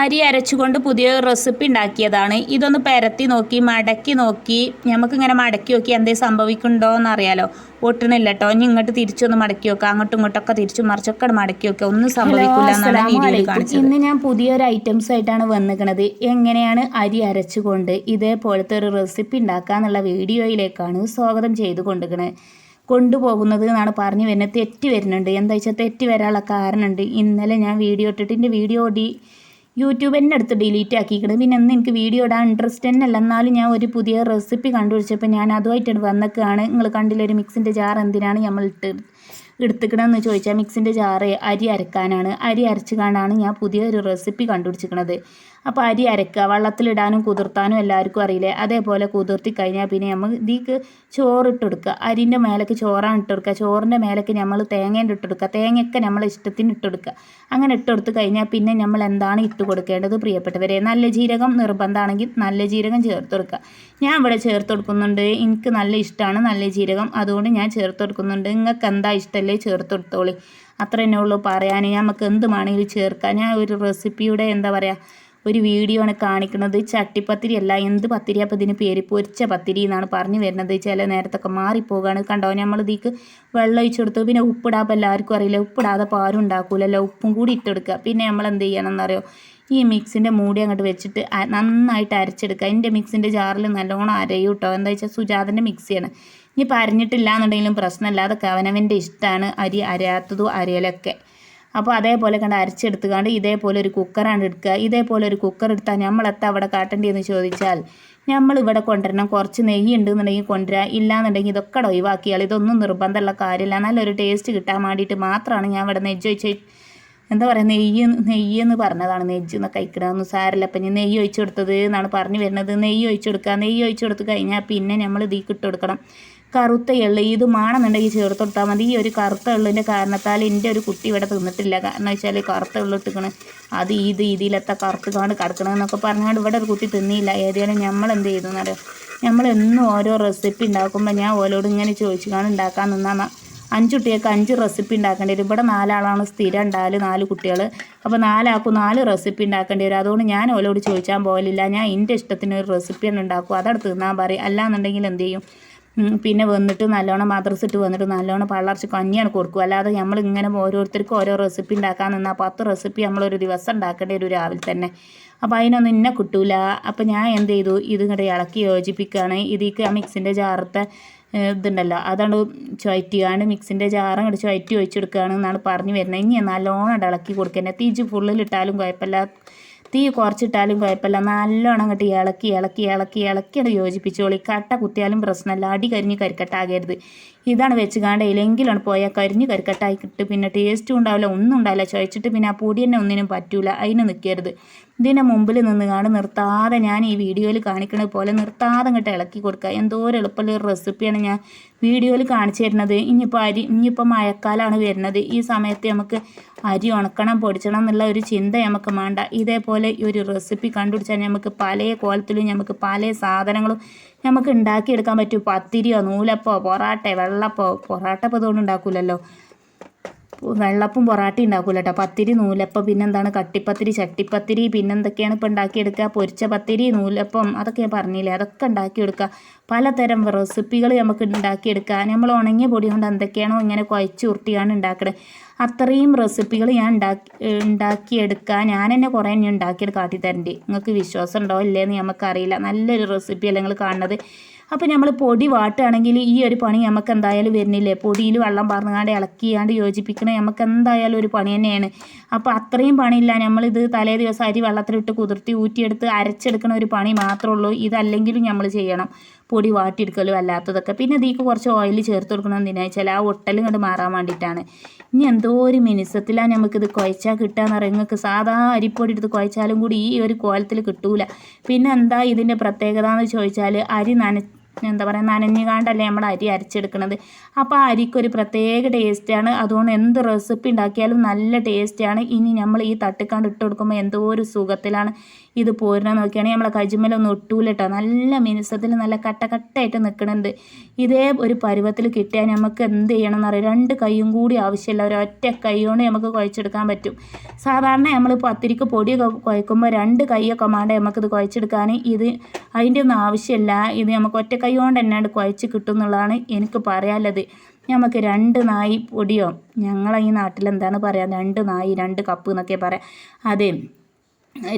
അരി അരച്ചുകൊണ്ട് പുതിയ റെസിപ്പി ഉണ്ടാക്കിയതാണ്. ഇതൊന്ന് പരത്തി നോക്കി മടക്കി നോക്കി നമുക്കിങ്ങനെ മടക്കി നോക്കി എന്തേ സംഭവിക്കുന്നുണ്ടോ എന്നറിയാലോ ഒട്ടണില്ല കേട്ടോ ഇനി ഇങ്ങോട്ട് തിരിച്ചൊന്ന് മടക്കി നോക്കുക അങ്ങോട്ടും ഇങ്ങോട്ടൊക്കെ തിരിച്ചു മറിച്ചൊക്കെ മടക്കി വെക്കുക ഒന്നും സംഭവിക്കില്ല എന്നാണ് വീഡിയോയിൽ കാണിച്ചത്. ഇന്ന് ഞാൻ പുതിയൊരു ഐറ്റംസ് ആയിട്ടാണ് വന്നിരിക്കുന്നത് എങ്ങനെയാണ് അരി അരച്ചുകൊണ്ട് ഇതേപോലത്തെ ഒരു റെസിപ്പി ഉണ്ടാക്കാന്നുള്ള വീഡിയോയിലേക്കാണ് സ്വാഗതം ചെയ്തു കൊണ്ടിരിക്കുന്നത് കൊണ്ടുപോകുന്നത് എന്നാണ് പറഞ്ഞു വരുന്നത്. തെറ്റ് വരുന്നുണ്ട്. എന്താ വെച്ചാൽ തെറ്റ് വരാനുള്ള കാരണമുണ്ട് ഇന്നലെ ഞാൻ വീഡിയോ ഇട്ടിട്ട് എന്റെ വീഡിയോ ഡി യൂട്യൂബ് തന്നെ എടുത്ത് ഡിലീറ്റ് ആക്കിയിരിക്കുന്നത് പിന്നെ ഒന്നും എനിക്ക് വീഡിയോ ഇടാൻ ഇൻട്രസ്റ്റ് തന്നെ അല്ല. എന്നാലും ഞാൻ ഒരു പുതിയ റെസിപ്പി കണ്ടുപിടിച്ചപ്പോൾ ഞാൻ അതുമായിട്ടാണ് വന്നൊക്കെയാണ് നിങ്ങൾ കണ്ടില്ല ഒരു മിക്സിന്റെ ജാർ എന്തിനാണ് നമ്മൾ ഇട്ട് എടുത്തുക്കണമെന്ന് ചോദിച്ചാൽ മിക്സിന്റെ ജാറ് അരി അരക്കാനാണ്. അരി അരച്ച് കാണാണ് ഞാൻ പുതിയൊരു റെസിപ്പി കണ്ടുപിടിച്ചിരിക്കുന്നത് അപ്പോൾ അരി അരക്കുക വെള്ളത്തിലിടാനും കുതിർത്താനും എല്ലാവർക്കും അറിയില്ലേ? അതേപോലെ കുതിർത്തി കഴിഞ്ഞാൽ പിന്നെ നമ്മൾ ഇതിക്ക് ചോറിട്ടെടുക്കുക. അരിന്റെ മേലേക്ക് ചോറാണ് ഇട്ടെടുക്കുക. ചോറിന്റെ മേലേക്ക് നമ്മൾ തേങ്ങേന്റെ ഇട്ടെടുക്കുക തേങ്ങയൊക്കെ നമ്മൾ ഇഷ്ടത്തിന് ഇട്ടെടുക്കുക അങ്ങനെ ഇട്ടെടുത്ത് കഴിഞ്ഞാൽ പിന്നെ നമ്മൾ എന്താണ് ഇട്ട് കൊടുക്കേണ്ടത് പ്രിയപ്പെട്ടവരെ? നല്ല ജീരകം നിർബന്ധമാണെങ്കിൽ നല്ല ജീരകം ചേർത്ത് കൊടുക്കുക. ഞാൻ ഇവിടെ ചേർത്ത് കൊടുക്കുന്നുണ്ട്. എനിക്ക് നല്ല ഇഷ്ടമാണ് നല്ല ജീരകം. അതുകൊണ്ട് ഞാൻ ചേർത്ത് കൊടുക്കുന്നുണ്ട്. നിങ്ങൾക്ക് എന്താ ഇഷ്ടമല്ലേ ചേർത്ത് കൊടുത്തോളി. അത്ര തന്നെ ഉള്ളൂ പറയാൻ നമുക്ക് എന്ത് വേണമെങ്കിലും ചേർക്കാം. ഞാൻ ഒരു റെസിപ്പിയുടെ എന്താ പറയുക ഒരു വീഡിയോ ആണ് കാണിക്കുന്നത്. ചട്ടിപ്പത്തിരി അല്ല എന്ത് പത്തിരി അപ്പോൾ ഇതിന് പേര്? പൊരിച്ച പത്തിരി എന്നാണ് പറഞ്ഞു വരുന്നത്. ചില നേരത്തൊക്കെ മാറിപ്പോകാണ്. കണ്ടോ നമ്മൾ ഇതിക്ക് വെള്ളം ഒഴിച്ചു കൊടുത്തു. പിന്നെ ഉപ്പിടാപ്പോൾ എല്ലാവർക്കും അറിയില്ല ഉപ്പിടാതെ പാരും ഉണ്ടാക്കൂലല്ലോ. ഉപ്പും കൂടി ഇട്ടെടുക്കുക പിന്നെ നമ്മൾ എന്ത് ചെയ്യണം എന്നറിയോ? ഈ മിക്സിന്റെ മൂടി അങ്ങോട്ട് വെച്ചിട്ട് നന്നായിട്ട് അരച്ചെടുക്കുക. എന്റെ മിക്സിന്റെ ജാറിൽ നല്ലോണം അരയും കേട്ടോ. എന്താ വെച്ചാൽ സുജാതന്റെ മിക്സിയാണ്. ഇനി പരഞ്ഞിട്ടില്ല എന്നുണ്ടെങ്കിലും പ്രശ്നമില്ല. അതൊക്കെ അവനവന്റെ ഇഷ്ടമാണ് അരി അരയാത്തതും അരയലൊക്കെ. അപ്പോൾ അതേപോലെ കണ്ട് അരച്ചെടുത്തുകൊണ്ട് ഇതേപോലെ ഒരു കുക്കറാണ് എടുക്കുക. ഇതേപോലെ ഒരു കുക്കർ എടുത്താൽ നമ്മളെത്താ അവിടെ കാട്ടേണ്ടതെന്ന് ചോദിച്ചാൽ നമ്മൾ ഇവിടെ കൊണ്ടുവരണം. കുറച്ച് നെയ്യ് ഉണ്ടെന്നുണ്ടെങ്കിൽ കൊണ്ടുവരിക ഇല്ലാന്നുണ്ടെങ്കിൽ ഇതൊക്കെ ഒഴിവാക്കിയാൽ ഇതൊന്നും നിർബന്ധമുള്ള കാര്യമില്ല. നല്ലൊരു ടേസ്റ്റ് കിട്ടാൻ വേണ്ടിയിട്ട് മാത്രമാണ് ഞാൻ ഇവിടെ നെജ്ജ് ഒഴിച്ച് എന്താ പറയുക നെയ്യ് നെയ്യ് എന്ന് പറഞ്ഞതാണ് നെജ്ജ് എന്നൊക്കെ കഴിക്കണമെന്ന് സാരല്ല അപ്പം ഇനി നെയ്യ് ഒഴിച്ചു കൊടുത്തത് എന്നാണ് പറഞ്ഞു വരുന്നത്. നെയ്യ് ഒഴിച്ചു കൊടുക്കുക. നെയ്യ് ഒഴിച്ചു കൊടുത്ത് കഴിഞ്ഞാൽ പിന്നെ നമ്മൾ ഇതിൽ ഇട്ട് കൊടുക്കണം. കറുത്ത എള്ള്. ഇതുമാണെന്നുണ്ടെങ്കിൽ കൊടുത്താൽ മതി. ഈ ഒരു കറുത്ത എള്ളിന്റെ കാരണത്താൽ എന്റെ ഒരു കുട്ടി ഇവിടെ തിന്നിട്ടില്ല. കാരണം വെച്ചാൽ കറുത്ത എള്ളിട്ടിക്കണ് അത് ഇത് ഇതിലത്തെ കറുത്ത് കാണ് കിടക്കണമെന്നൊക്കെ പറഞ്ഞുകൊണ്ട് ഇവിടെ ഒരു കുട്ടി തിന്നിയില്ല. ഏതായാലും നമ്മൾ എന്ത് ചെയ്തു എന്നറിയോ നമ്മൾ എന്നും ഓരോ റെസിപ്പി ഉണ്ടാക്കുമ്പോൾ ഞാൻ ഓരോട് ഇങ്ങനെ ചോദിച്ചു കാണും ഉണ്ടാക്കാൻ നിന്നാൽ അഞ്ച് കുട്ടികൾക്ക് അഞ്ച് റെസിപ്പി ഉണ്ടാക്കേണ്ടി വരും. ഇവിടെ നാലാളാണ് സ്ഥിരം ഉണ്ടായാലും നാല് കുട്ടികൾ അപ്പോൾ നാലാൾക്കും നാല് റെസിപ്പി ഉണ്ടാക്കേണ്ടി വരും. അതുകൊണ്ട് ഞാൻ ഓലോട് ചോദിച്ചാൽ പോലില്ല ഞാൻ എന്റെ ഇഷ്ടത്തിന് ഒരു റെസിപ്പി തന്നെ ഉണ്ടാക്കും. അതവിടെ തിന്നാൻ പറയും. അല്ലാന്നുണ്ടെങ്കിൽ എന്ത് ചെയ്യും? പിന്നെ വന്നിട്ട് നല്ലോണം മദ്രസ് ഇട്ട് വന്നിട്ട് നല്ലോണം പള്ളർച്ച് കഞ്ഞിയാണ് കൊടുക്കും അല്ലാതെ നമ്മൾ ഇങ്ങനെ ഓരോരുത്തർക്കും ഓരോ റെസിപ്പി ഉണ്ടാക്കാൻ നിന്നാൽ പത്ത് റെസിപ്പി നമ്മളൊരു ദിവസം ഉണ്ടാക്കേണ്ടി ഒരു രാവിലെ തന്നെ. അപ്പോൾ അതിനൊന്നും ഇന്നെ കിട്ടൂല. അപ്പോൾ ഞാൻ എന്ത് ചെയ്തു? ഇത് ഇങ്ങോട്ട് ഇളക്കി യോജിപ്പിക്കുകയാണ്. ഇതിക്ക് ആ മിക്സിന്റെ ജാറത്തെ ഇതുണ്ടല്ലോ അതാണ് ചുവറ്റിയാണ്. മിക്സിന്റെ ജാറ് അങ്ങോട്ട് ചുവറ്റി ഒഴിച്ചെടുക്കുകയാണ് എന്നാണ് പറഞ്ഞു വരുന്നത്. ഇനി നല്ലോണം ഇളക്കി എന്നെ തീജ് ഫുള്ളിലിട്ടാലും കുഴപ്പമില്ല. തീ കുറച്ചിട്ടാലും കുഴപ്പമില്ല. നല്ലോണം അങ്ങോട്ട് ഇളക്കി ഇളക്കി ഇളക്കി ഇളക്കി യോജിപ്പിച്ചോളി. കട്ട കുത്തിയാലും പ്രശ്നമല്ല. അടി കരിഞ്ഞ് കരിക്കട്ടാകരുത്. ഇതാണ് വെച്ച് കാണ്ടയിലെങ്കിലാണ് പോയാൽ കരിഞ്ഞ് കരിക്കട്ടായി കിട്ടും. പിന്നെ ടേസ്റ്റും ഉണ്ടാവില്ല ഒന്നും ഉണ്ടാവില്ല. ചോദിച്ചിട്ട് പിന്നെ ആ പൊടി തന്നെ ഒന്നിനും പറ്റൂല. അതിന് നിൽക്കരുത് ഇതിന്റെ മുമ്പിൽ നിന്ന് കാണും നിർത്താതെ ഞാൻ ഈ വീഡിയോയിൽ കാണിക്കുന്നത് പോലെ നിർത്താതെ അങ്ങോട്ട് ഇളക്കി കൊടുക്കുക. എന്തോ ഒരു എളുപ്പമുള്ള റെസിപ്പിയാണ് ഞാൻ വീഡിയോയിൽ കാണിച്ചു തരുന്നത്. ഇനിയിപ്പോൾ അരി ഇനിയിപ്പോൾ മഴക്കാലമാണ് വരുന്നത്. ഈ സമയത്ത് നമുക്ക് അരി ഉണക്കണം പൊടിച്ചണം എന്നുള്ള ഒരു ചിന്ത നമുക്ക് വേണ്ട ഇതേപോലെ ഈ ഒരു റെസിപ്പി കണ്ടുപിടിച്ചാൽ നമുക്ക് പല കോലത്തിലും നമുക്ക് പല സാധനങ്ങളും നമുക്ക് ഉണ്ടാക്കിയെടുക്കാൻ പറ്റും. പത്തിരിയോ നൂലപ്പോ പൊറാട്ട വെള്ളപ്പോ പൊറാട്ട ഇതുകൊണ്ട് ഉണ്ടാക്കൂലല്ലോ. വെള്ളപ്പം പൊറാട്ടി ഉണ്ടാക്കില്ല കേട്ടോ പത്തിരി നൂലപ്പം പിന്നെന്താണ് കട്ടിപ്പത്തിരി ചട്ടിപ്പത്തിരി പിന്നെന്തൊക്കെയാണ് ഇപ്പോൾ ഉണ്ടാക്കിയെടുക്കുക? പൊരിച്ച പത്തിരി നൂലപ്പം അതൊക്കെ ഞാൻ പറഞ്ഞില്ലേ? അതൊക്കെ ഉണ്ടാക്കിയെടുക്കുക. പലതരം റെസിപ്പികൾ നമുക്ക് ഉണ്ടാക്കിയെടുക്കുക. നമ്മൾ ഉണങ്ങിയ പൊടി കൊണ്ട് എന്തൊക്കെയാണോ ഇങ്ങനെ കുഴച്ച് ഉരുട്ടിയാണ് ഉണ്ടാക്കുന്നത് അത്രയും റെസിപ്പികൾ ഞാൻ ഉണ്ടാക്കി ഉണ്ടാക്കിയെടുക്കുക. ഞാൻ തന്നെ കുറേ ഞാൻ ഉണ്ടാക്കിയത് നിങ്ങൾക്ക് വിശ്വാസം ഉണ്ടോ? ഇല്ലേന്ന് നമുക്കറിയില്ല നല്ലൊരു റെസിപ്പിയല്ല നിങ്ങൾ കാണുന്നത്. അപ്പോൾ നമ്മൾ പൊടി വാട്ടുകയാണെങ്കിൽ ഈ ഒരു പണി നമുക്ക് എന്തായാലും വരുന്നില്ലേ? പൊടിയിൽ വെള്ളം പറന്നുകാണ്ട് ഇളക്കിയാണ്ട് യോജിപ്പിക്കണേ നമുക്ക് എന്തായാലും ഒരു പണി തന്നെയാണ്. അപ്പോൾ അത്രയും പണിയില്ല. നമ്മളിത് തലേ ദിവസം അരി വെള്ളത്തിലിട്ട് കുതിർത്തി ഊറ്റിയെടുത്ത് അരച്ചെടുക്കണ ഒരു പണി മാത്രമേ ഉള്ളൂ ഇതല്ലെങ്കിലും നമ്മൾ ചെയ്യണം. പൊടി വാട്ടിയെടുക്കലും അല്ലാത്തതൊക്കെ. പിന്നെ ഇതിക്ക് കുറച്ച് ഓയിൽ ചേർത്ത് കൊടുക്കണം എന്തിനാ വെച്ചാൽ ആ ഒട്ടലും കണ്ട് മാറാൻ വേണ്ടിയിട്ടാണ്. ഇനി എന്തോ ഒരു മിനിസത്തിലാണ് നമുക്കിത് കുഴച്ചാൽ കിട്ടുകയെന്ന് പറയുന്നത് നിങ്ങൾക്ക് സാധാ അരിപ്പൊടി എടുത്ത് കുഴച്ചാലും കൂടി ഈ ഒരു കോലത്തിൽ കിട്ടൂല. പിന്നെ എന്താ ഇതിന്റെ പ്രത്യേകത എന്ന് ചോദിച്ചാൽ അരി നന എന്താ പറയുക നനഞ്ഞുകാണ്ടല്ലേ നമ്മൾ അരി അരച്ചെടുക്കുന്നത് അപ്പോൾ ആ അരിക്കൊരു പ്രത്യേക ടേസ്റ്റാണ് അതുകൊണ്ട് എന്ത് റെസിപ്പി ഉണ്ടാക്കിയാലും നല്ല ടേസ്റ്റാണ് ഇനി നമ്മൾ ഈ തട്ടിക്കാണ്ട് ഇട്ട് കൊടുക്കുമ്പോൾ എന്തോ ഒരു സുഖത്തിലാണ്. ഇത് പോരുന്ന നോക്കിയാണെങ്കിൽ നമ്മളെ കജുമലൊന്നും ഒട്ടൂല കേട്ടോ നല്ല മിനുസത്തിൽ നല്ല കട്ട കട്ടയായിട്ട് നിൽക്കണത് ഇതേ ഒരു പരുവത്തിൽ കിട്ടിയാൽ നമുക്ക് എന്ത് ചെയ്യണം എന്നറിയാം. രണ്ട് കൈയും കൂടി ആവശ്യമില്ല. ഒരൊറ്റ കൈ കൊണ്ട് നമുക്ക് കുഴച്ചെടുക്കാൻ പറ്റും. സാധാരണ നമ്മൾ പത്തിരിക്ക് പൊടിയൊക്കെ കുഴക്കുമ്പോൾ രണ്ട് കൈയൊക്കെ മാണ്ടേ നമുക്കിത് കുഴച്ചെടുക്കാൻ. ഇത് അതിന്റെ ഒന്നും ആവശ്യമില്ല. ഇത് നമുക്ക് ഒറ്റ കൊണ്ട് തന്നെ കുഴച്ച് കിട്ടും എന്നുള്ളതാണ് എനിക്ക് പറയാനുള്ളത്. നമുക്ക് രണ്ട് നായി പൊടിയോ? ഞങ്ങളെ ഈ നാട്ടിൽ എന്താണ് പറയുക രണ്ട് നായി രണ്ട് കപ്പ് എന്നൊക്കെ പറയാം. അതെ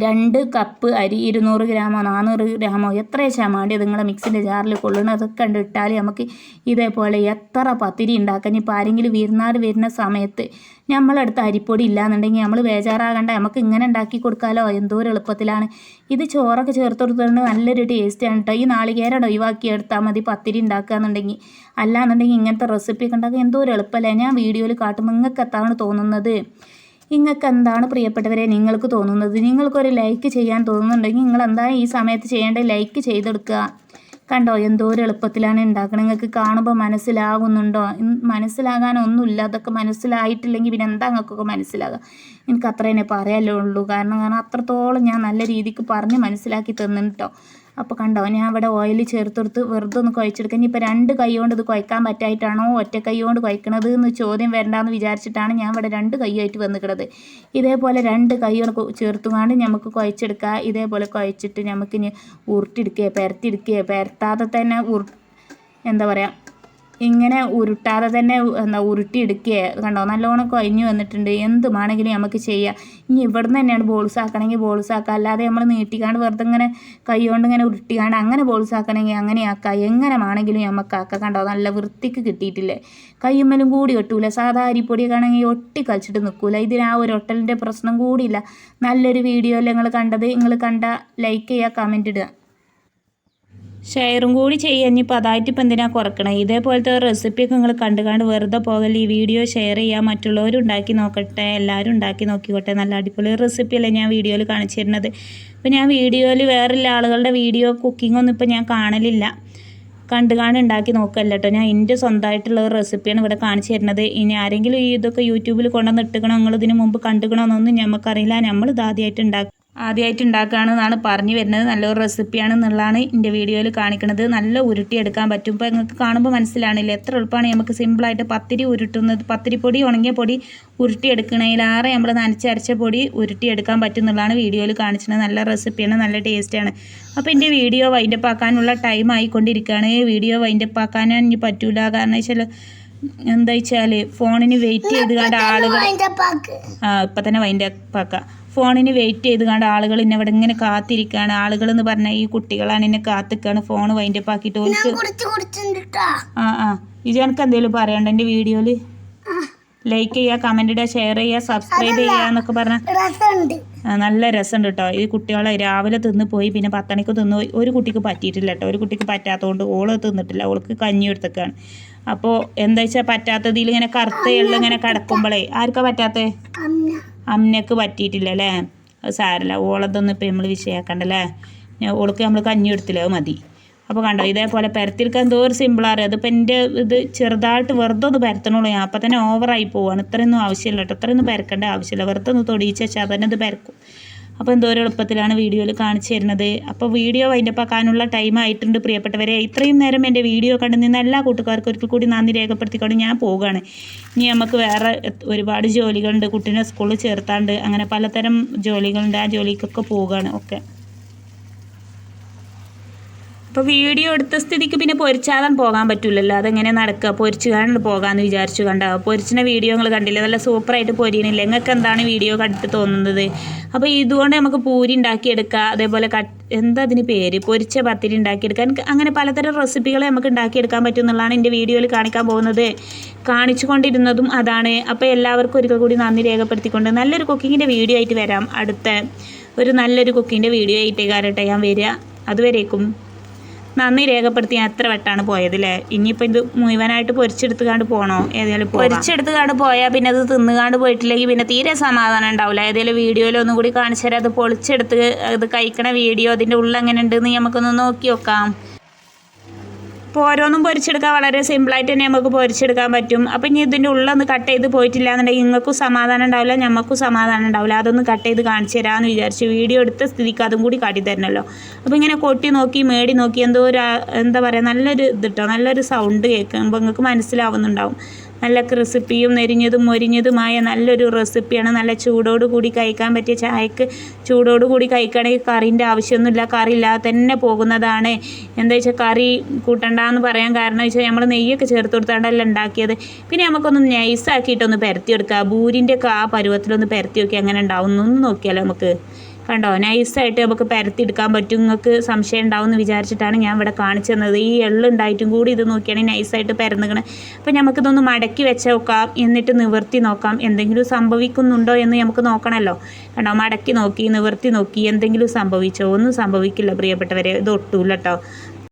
രണ്ട് കപ്പ് അരി ഇരുന്നൂറ് ഗ്രാമോ നാനൂറ് ഗ്രാമോ എത്ര ശമാണ്ടി നിങ്ങളെ മിക്സിന്റെ ജാറിൽ കൊള്ളണം കണ്ട് ഇട്ടാൽ നമുക്ക് ഇതേപോലെ എത്ര പത്തിരി ഉണ്ടാക്കാൻ? ഇപ്പോൾ ആരെങ്കിലും വിരുന്നാട് വരുന്ന സമയത്ത് നമ്മളടുത്ത് അരിപ്പൊടി ഇല്ലാന്നുണ്ടെങ്കിൽ നമ്മൾ ബേജാറാകണ്ട. നമുക്ക് ഇങ്ങനെ ഉണ്ടാക്കി കൊടുക്കാമല്ലോ എന്തോ എളുപ്പത്തിലാണ്. ഇത് ചോറൊക്കെ ചേർത്ത് കൊടുത്തുകൊണ്ട് നല്ലൊരു ടേസ്റ്റാണ് കേട്ടോ ഈ നാളികേരം ഒഴിവാക്കി എടുത്താൽ മതി പത്തിരി ഉണ്ടാക്കുകയെന്നുണ്ടെങ്കിൽ അല്ലാന്നുണ്ടെങ്കിൽ ഇങ്ങനത്തെ റെസിപ്പി ഒക്കെ ഉണ്ടാക്കുക എന്തോ ഒരു എളുപ്പമല്ലേ ഞാൻ വീഡിയോയിൽ കാട്ടുമ്പോൾ നിങ്ങൾക്ക് എത്താണ് തോന്നുന്നത്. നിങ്ങൾക്ക് എന്താണ് പ്രിയപ്പെട്ടവരെ നിങ്ങൾക്ക് തോന്നുന്നത്? നിങ്ങൾക്കൊരു ലൈക്ക് ചെയ്യാൻ തോന്നുന്നുണ്ടെങ്കിൽ നിങ്ങൾ എന്താണ് ഈ സമയത്ത് ചെയ്യേണ്ടത്? ലൈക്ക് ചെയ്തെടുക്കുക. കണ്ടോ എന്തോ ഒരു എളുപ്പത്തിലാണ് ഉണ്ടാക്കുന്നത് നിങ്ങൾക്ക് കാണുമ്പോൾ മനസ്സിലാകുന്നുണ്ടോ? മനസ്സിലാകാനൊന്നുമില്ല. അതൊക്കെ മനസ്സിലായിട്ടില്ലെങ്കിൽ പിന്നെ എന്താ നിങ്ങൾക്കൊക്കെ മനസ്സിലാകുക എനിക്ക് അത്ര തന്നെ പറയാനല്ലേ ഉള്ളൂ കാരണം കാരണം അത്രത്തോളം ഞാൻ നല്ല രീതിക്ക് പറഞ്ഞ് മനസ്സിലാക്കി തന്നിട്ടോ അപ്പോൾ കണ്ടോ ഞാൻ അവിടെ ഓയിൽ ചേർത്തെടുത്ത് വെറുതെ ഒന്ന് കുഴച്ചെടുക്കാൻ. ഇനിയിപ്പോൾ രണ്ട് കൈ കൊണ്ട് ഇത് കുഴക്കാൻ പറ്റായിട്ടാണോ ഒറ്റ കൈ കൊണ്ട് കുഴക്കണത് എന്ന് ചോദ്യം വരണ്ടെന്ന് വിചാരിച്ചിട്ടാണ് ഞാൻ ഇവിടെ രണ്ട് കൈയായിട്ട് വന്നിക്കണത്. ഇതേപോലെ രണ്ട് കൈ കൊണ്ട് ചേർത്തുകൊണ്ട് നമുക്ക് കുഴച്ചെടുക്കുക ഇതേപോലെ കുഴച്ചിട്ട് നമുക്കിനി ഉരുട്ടിയെടുക്കുക പരത്തിയെടുക്കുക പരത്താതെ തന്നെ ഉരു എന്താ പറയുക ഇങ്ങനെ ഉരുട്ടാതെ തന്നെ എന്താ ഉരുട്ടിയെടുക്കുക കണ്ടോ? നല്ലോണം കൊഴിഞ്ഞു വന്നിട്ടുണ്ട്. എന്ത് വേണമെങ്കിലും നമുക്ക് ചെയ്യാം. ഇനി ഇവിടുന്ന് തന്നെയാണ് ബോൾസ് ആക്കണമെങ്കിൽ ബോൾസ് ആക്കുക അല്ലാതെ നമ്മൾ നീട്ടിക്കാണ്ട് വെറുതെ ഇങ്ങനെ കൈ കൊണ്ട് ഇങ്ങനെ ഉരുട്ടിക്കാണ്ട് അങ്ങനെ ബോൾസ് ആക്കണമെങ്കിൽ അങ്ങനെ ആക്കുക എങ്ങനെ വേണമെങ്കിലും നമുക്ക് ആക്കുക കണ്ടോ? നല്ല വൃത്തിക്ക് കിട്ടിയിട്ടില്ലേ? കയ്യുമ്മലും കൂടി ഒട്ടൂല. സാധാ അരിപ്പൊടിയൊക്കെ ആണെങ്കിൽ ഒട്ടി കളിച്ചിട്ട് നിൽക്കൂല. ഇതിന് ആ ഒരു ഒട്ടലിന്റെ പ്രശ്നം കൂടിയില്ല. നല്ലൊരു വീഡിയോ നിങ്ങൾ കണ്ടത്? നിങ്ങൾ കണ്ട ലൈക്ക് ചെയ്യുക കമന്റ് ഇടുക. ഷെയറും കൂടി ചെയ്യാൻ ഇനിയിപ്പോൾ അതായിട്ട് ഇപ്പം എന്തിനാണ് കുറക്കണേ? ഇതേപോലത്തെ റെസിപ്പിയൊക്കെ നിങ്ങൾ കണ്ടു കണ്ട് വെറുതെ പോകല്ലേ? ഈ വീഡിയോ ഷെയർ ചെയ്യുക മറ്റുള്ളവരും ഉണ്ടാക്കി നോക്കട്ടെ എല്ലാവരും ഉണ്ടാക്കി നോക്കിക്കോട്ടെ. നല്ല അടിപൊളി റെസിപ്പിയല്ലേ ഞാൻ വീഡിയോയിൽ കാണിച്ചു തരുന്നത്. ഇപ്പം ഞാൻ വീഡിയോയിൽ വേറെയുള്ള ആളുകളുടെ വീഡിയോ കുക്കിംഗ് ഒന്നും ഇപ്പം ഞാൻ കാണലില്ല. കണ്ടു കാണാൻ ഉണ്ടാക്കി നോക്കല്ല കേട്ടോ. ഞാൻ എന്റെ സ്വന്തമായിട്ടുള്ള റെസിപ്പിയാണ് ഇവിടെ കാണിച്ചു തരുന്നത്. ഇനി ആരെങ്കിലും ഈ ഇതൊക്കെ യൂട്യൂബിൽ കൊണ്ടുവന്ന് ഇട്ടുകണോ നിങ്ങൾ ഇതിന് മുമ്പ് കണ്ടുകണമെന്നൊന്നും നമുക്കറിയില്ല നമ്മൾ ഇതാദ്യമായിട്ട് ഉണ്ടാക്കി. ആദ്യമായിട്ട് ഉണ്ടാക്കുകയാണെന്നാണ് പറഞ്ഞു വരുന്നത്. നല്ലൊരു റെസിപ്പിയാണെന്നുള്ളതാണ് എന്റെ വീഡിയോയിൽ കാണിക്കുന്നത്. നല്ല ഉരുട്ടിയെടുക്കാൻ പറ്റും. ഇപ്പോൾ നിങ്ങൾക്ക് കാണുമ്പോൾ മനസ്സിലാണില്ല എത്ര എളുപ്പമാണ് നമുക്ക് സിമ്പിളായിട്ട് പത്തിരി ഉരുട്ടുന്നത്. പത്തിരിപ്പൊടി ഉണങ്ങിയ പൊടി ഉരുട്ടിയെടുക്കണേലാറെ നമ്മൾ നനച്ചരച്ച പൊടി ഉരുട്ടിയെടുക്കാൻ പറ്റും എന്നുള്ളതാണ് വീഡിയോയിൽ കാണിച്ചത് നല്ല റെസിപ്പിയാണ് നല്ല ടേസ്റ്റാണ്. അപ്പോൾ എന്റെ വീഡിയോ വൈൻഡപ്പ് ആക്കാനുള്ള ടൈം ആയിക്കൊണ്ടിരിക്കുകയാണ്. വീഡിയോ വൈൻഡപ്പ് ആക്കാൻ ഇനി പറ്റൂല. കാരണം വെച്ചാൽ എന്താ വെച്ചാൽ ഫോണിന് വെയിറ്റ് ചെയ്ത് കണ്ട ആളുകൾ ആ ഇപ്പം തന്നെ വൈൻഡപ്പ് ആക്കാം. ഫോണിന് വെയിറ്റ് ചെയ്ത് കണ്ട് ആളുകൾ എന്നെ ഇവിടെ ഇങ്ങനെ കാത്തിരിക്കുകയാണ് ആളുകൾ എന്ന് പറഞ്ഞാൽ ഈ കുട്ടികളാണ് എന്നെ കാത്തിക്കാണ്. ഫോൺ വൈൻഡപ്പ് ആക്കിയിട്ട് ഓർക്ക് ആ ആ. ഇത് എനിക്ക് എന്തെങ്കിലും പറയണ്ട എന്റെ വീഡിയോയിൽ ലൈക്ക് ചെയ്യുക കമന്റ് ഇടുക ഷെയർ ചെയ്യുക സബ്സ്ക്രൈബ് ചെയ്യുക എന്നൊക്കെ പറഞ്ഞാൽ നല്ല രസമുണ്ട് കേട്ടോ ഈ കുട്ടികളെ രാവിലെ തിന്ന് പോയി പിന്നെ പത്തണിക്ക് തിന്ന് പോയി. ഒരു കുട്ടിക്ക് പറ്റിയിട്ടില്ല കേട്ടോ ഒരു കുട്ടിക്ക് പറ്റാത്തതുകൊണ്ട് ഓൾ തിന്നിട്ടില്ല. ഓൾക്ക് കഞ്ഞി എടുത്തേക്കാണ് അപ്പോൾ എന്താ വെച്ചാൽ പറ്റാത്തതിൽ ഇങ്ങനെ കറുത്ത എള്ള് ഇങ്ങനെ കിടക്കുമ്പോഴേ ആർക്കാ പറ്റാത്തേ? അമ്മ അമ്മയ്ക്ക് പറ്റിയിട്ടില്ല അല്ലേ അത് സാരല്ല ഓളതൊന്നും ഇപ്പം നമ്മൾ വിഷയാക്കണ്ടല്ലേ? ഓൾക്ക് നമ്മൾ കഞ്ഞി എടുത്തില്ല അത് മതി. അപ്പോൾ കണ്ടോ ഇതേപോലെ പരത്തിരിക്കാൻ എന്തോ ഒരു സിമ്പിളാണ് അതിപ്പോൾ എന്റെ ഇത് ചെറുതായിട്ട് വെറുതെ ഒന്ന് പരത്തണുള്ളൂ. ഞാൻ അപ്പം തന്നെ ഓവറായി പോവാണ്. ഇത്രയൊന്നും ആവശ്യമില്ല കേട്ടോ ഇത്രയൊന്നും പരക്കേണ്ട ആവശ്യമില്ല. വെറുതെ ഒന്ന് തൊടിയിച്ച് വെച്ചാൽ തന്നെ ഇത് പരക്കും. അപ്പോൾ എന്തോ ഒരു എളുപ്പത്തിലാണ് വീഡിയോയിൽ കാണിച്ചു തരുന്നത്. അപ്പോൾ വീഡിയോ വൈൻഡപ്പ് ആക്കാനുള്ള ടൈം ആയിട്ടുണ്ട് പ്രിയപ്പെട്ടവരെ. ഇത്രയും നേരം എന്റെ വീഡിയോ കണ്ടു നിന്ന എല്ലാ കൂട്ടുകാർക്കും ഒരിക്കൽ കൂടി നന്ദി രേഖപ്പെടുത്തിക്കൊണ്ട് ഞാൻ പോവുകയാണ്. ഇനി നമുക്ക് വേറെ ഒരുപാട് ജോലികളുണ്ട്. കുട്ടീനെ സ്കൂളിൽ ചേർത്താണ്ട് അങ്ങനെ പലതരം ജോലികളുണ്ട്. ആ ജോലിക്കൊക്കെ പോവുകയാണ്. ഓക്കെ. അപ്പോൾ വീഡിയോ എടുത്ത സ്ഥിതിക്ക് പിന്നെ പൊരിച്ചാകാൻ പോകാൻ പറ്റില്ലല്ലോ അതെങ്ങനെ നടക്കുക പൊരിച്ചു കാണാൻ പോകാമെന്ന് വിചാരിച്ചു കണ്ട. പൊരിച്ചിന വീഡിയോ നിങ്ങൾ കണ്ടില്ല? നല്ല സൂപ്പറായിട്ട് പൊരിയണില്ല? നിങ്ങൾക്ക് എന്താണ് വീഡിയോ കണ്ടിട്ട് തോന്നുന്നത്? അപ്പോൾ ഇതുകൊണ്ട് നമുക്ക് പൂരി ഉണ്ടാക്കിയെടുക്കുക അതേപോലെ കട്ട് എന്താ അതിന് പേര്? പൊരിച്ച പത്തിരി ഉണ്ടാക്കിയെടുക്കാൻ അങ്ങനെ പലതരം റെസിപ്പികൾ നമുക്ക് ഉണ്ടാക്കിയെടുക്കാൻ പറ്റും എന്നുള്ളതാണ് എന്റെ വീഡിയോയിൽ കാണിക്കാൻ പോകുന്നത്. കാണിച്ചു കൊണ്ടിരുന്നതും അതാണ്. അപ്പോൾ എല്ലാവർക്കും ഒരിക്കൽ കൂടി നന്ദി രേഖപ്പെടുത്തിക്കൊണ്ട് നല്ലൊരു കുക്കിങ്ങിന്റെ വീഡിയോ ആയിട്ട് വരാം. അടുത്ത ഒരു നല്ലൊരു കുക്കിങ്ങിന്റെ വീഡിയോ ആയിട്ട് കാരട്ടെ ഞാൻ വരിക. അതുവരേക്കും. നന്ദി രേഖപ്പെടുത്തി എത്ര വട്ടാണ് പോയത് അല്ലേ ഇനിയിപ്പോൾ ഇത് മുഴുവനായിട്ട് പൊരിച്ചെടുത്തുകാണ്ട് പോകണോ ഏതായാലും പൊരിച്ചെടുത്തുകാണ്ട് പോയാൽ പിന്നെ അത് തിന്നുകാണ്ട് പോയിട്ടില്ലെങ്കിൽ പിന്നെ തീരെ സമാധാനം ഉണ്ടാവില്ല ഏതെങ്കിലും വീഡിയോയിൽ ഒന്നും കൂടി കാണിച്ചു തരാം. അത് പൊളിച്ചെടുത്ത് അത് കഴിക്കണ വീഡിയോ അതിന്റെ ഉള്ളിൽ എങ്ങനെ ഉണ്ടെന്ന് നമുക്കൊന്ന് നോക്കി നോക്കാം. അപ്പോൾ ഓരോന്നും പൊരിച്ചെടുക്കാൻ വളരെ സിമ്പിളായിട്ട് തന്നെ നമുക്ക് പൊരിച്ചെടുക്കാൻ പറ്റും. അപ്പോൾ ഇനി ഇതിന്റെ ഉള്ളൊന്ന് കട്ട് ചെയ്ത് പോയിട്ടില്ല എന്നുണ്ടെങ്കിൽ നിങ്ങൾക്കും സമാധാനം ഉണ്ടാവില്ല ഞമ്മക്കും സമാധാനം ഉണ്ടാവില്ല. അതൊന്ന് കട്ട് ചെയ്ത് കാണിച്ചു തരാമെന്ന് വിചാരിച്ചു വീഡിയോ എടുത്ത സ്ഥിതിക്ക് അതും കൂടി കാട്ടി തരണമല്ലോ അപ്പോൾ ഇങ്ങനെ കൊട്ടി നോക്കി മേടി നോക്കി എന്തോ ഒരു എന്താ പറയുക നല്ലൊരു ഇത് കേട്ടോ നല്ലൊരു സൗണ്ട് കേൾക്കുമ്പോൾ നിങ്ങൾക്ക് മനസ്സിലാവുന്നുണ്ടാവും. നല്ല ക്രിസിപ്പിയും നെരിഞ്ഞതും മൊരിഞ്ഞതുമായ നല്ലൊരു റെസിപ്പിയാണ്. നല്ല ചൂടോട് കൂടി കഴിക്കാൻ പറ്റിയ ചായക്ക് ചൂടോട് കൂടി കഴിക്കുകയാണെങ്കിൽ കറിന്റെ ആവശ്യമൊന്നുമില്ല. കറി ഇല്ലാതെ തന്നെ പോകുന്നതാണ്. എന്താ വെച്ചാൽ കറി കൂട്ടണ്ടെന്ന് പറയാൻ കാരണം വെച്ചാൽ നമ്മൾ നെയ്യൊക്കെ ചേർത്ത് കൊടുത്താണ്ടല്ല ഉണ്ടാക്കിയത്. പിന്നെ നമുക്കൊന്ന് നൈസാക്കിയിട്ടൊന്ന് പരത്തി എടുക്കുക ബൂരിന്റെ ഒക്കെ ആ പരുവത്തിലൊന്ന് പരത്തി നോക്കി അങ്ങനെ ഉണ്ടാവും ഒന്ന് നോക്കിയാലോ നമുക്ക്. കണ്ടോ? നൈസായിട്ട് നമുക്ക് പരത്തിയെടുക്കാൻ പറ്റും. നിങ്ങൾക്ക് സംശയം ഉണ്ടാവും എന്ന് വിചാരിച്ചിട്ടാണ് ഞാൻ ഇവിടെ കാണിച്ചു തന്നത്. ഈ എള്ളുണ്ടായിട്ടും കൂടി ഇത് നോക്കിയാണെങ്കിൽ നൈസായിട്ട് പരന്നിക്കണം. അപ്പോൾ നമുക്കിതൊന്ന് മടക്കി വെച്ച് നോക്കാം എന്നിട്ട് നിവർത്തി നോക്കാം. എന്തെങ്കിലും സംഭവിക്കുന്നുണ്ടോ എന്ന് നമുക്ക് നോക്കണമല്ലോ കണ്ടോ? മടക്കി നോക്കി നിവർത്തി നോക്കി. എന്തെങ്കിലും സംഭവിച്ചോ? ഒന്നും സംഭവിക്കില്ല പ്രിയപ്പെട്ടവരെ. ഇത് ഒട്ടൂല കേട്ടോ